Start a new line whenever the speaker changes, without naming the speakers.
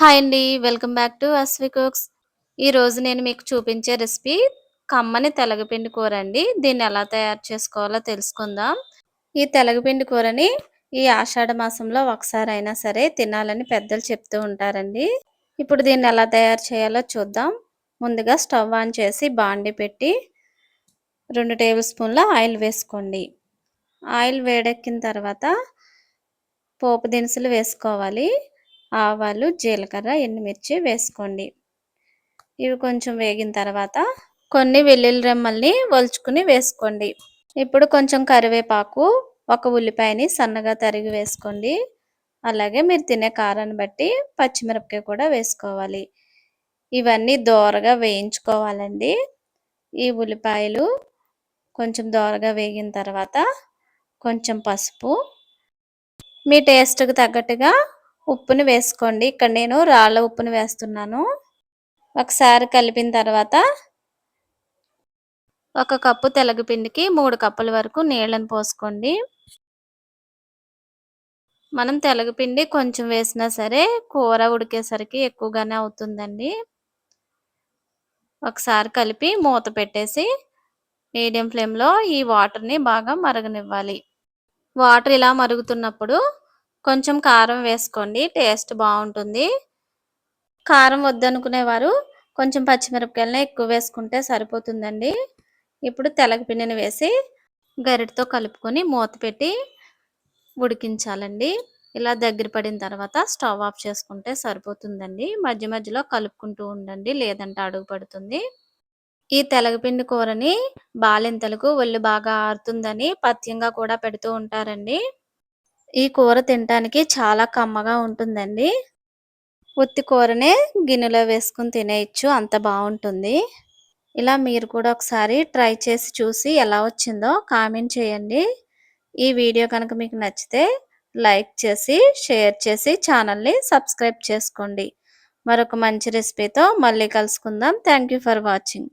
Hi అండి. Welcome back to Asvi cooks. ఈరోజు నేను మీకు చూపించే రెసిపీ కమ్మని తెలగపిండి కూర అండి. దీన్ని ఎలా తయారు చేసుకోవాలో తెలుసుకుందాం. ఈ తెలగపిండి కూరని ఈ ఆషాఢ మాసంలో ఒకసారి అయినా సరే తినాలని పెద్దలు చెప్తూ ఉంటారండి. ఇప్పుడు దీన్ని ఎలా తయారు చేయాలో చూద్దాం. ముందుగా స్టవ్ ఆన్ చేసి బాండి పెట్టి రెండు టేబుల్ స్పూన్ల ఆయిల్ వేసుకోండి. ఆయిల్ వేడెక్కిన తర్వాత పోపు దినుసులు వేసుకోవాలి. ఆవాలు జీలకర్ర ఎండుమిర్చి వేసుకోండి. ఇవి కొంచెం వేగిన తర్వాత కొన్ని వెల్లుల్లి రెమ్మల్ని వలుచుకుని వేసుకోండి. ఇప్పుడు కొంచెం కరివేపాకు ఒక ఉల్లిపాయని సన్నగా తరిగి వేసుకోండి. అలాగే మీరు తినే కారాన్ని బట్టి పచ్చిమిరపకాయ కూడా వేసుకోవాలి. ఇవన్నీ దోరగా వేయించుకోవాలండి. ఈ ఉల్లిపాయలు కొంచెం దోరగా వేగిన తర్వాత కొంచెం పసుపు. మీ టేస్ట్కి తగ్గట్టుగా ఉప్పుని వేసుకోండి. ఇక్కడ నేను రాళ్ళ ఉప్పుని వేస్తున్నాను. ఒకసారి కలిపిన తర్వాత ఒక కప్పు తెలగపిండికి మూడు కప్పుల వరకు నీళ్ళని పోసుకోండి. మనం తెలగపిండి కొంచెం వేసినా సరే కూర ఉడికేసరికి ఎక్కువగానే అవుతుందండి. ఒకసారి కలిపి మూత పెట్టేసి మీడియం ఫ్లేమ్లో ఈ వాటర్ని బాగా మరగనివ్వాలి. వాటర్ ఇలా మరుగుతున్నప్పుడు కొంచెం కారం వేసుకోండి టేస్ట్ బాగుంటుంది. కారం వద్దనుకునేవారు కొంచెం పచ్చిమిరపకాయలనే ఎక్కువ వేసుకుంటే సరిపోతుందండి. ఇప్పుడు తెలగపిండిని వేసి గరిటతో కలుపుకొని మూత పెట్టి ఉడికించాలండి. ఇలా దగ్గర పడిన తర్వాత స్టవ్ ఆఫ్ చేసుకుంటే సరిపోతుందండి. మధ్య మధ్యలో కలుపుకుంటూ ఉండండి లేదంటే అడుగు పడుతుంది. ఈ తెలగపిండి కూరని బాలింతలకు ఒళ్ళు బాగా ఆరుతుందని పథ్యంగా కూడా పెడుతూ ఉంటారండి. ఈ కూర తినటానికి చాలా కమ్మగా ఉంటుందండి. ఉత్తి కూరనే గిన్నెలో వేసుకుని తినేయచ్చు అంత బాగుంటుంది. ఇలా మీరు కూడా ఒకసారి ట్రై చేసి చూసి ఎలా వచ్చిందో కామెంట్ చేయండి. ఈ వీడియో కనుక మీకు నచ్చితే లైక్ చేసి షేర్ చేసి ఛానల్ని సబ్స్క్రైబ్ చేసుకోండి. మరొక మంచి రెసిపీతో మళ్ళీ కలుసుకుందాం. Thank for watching.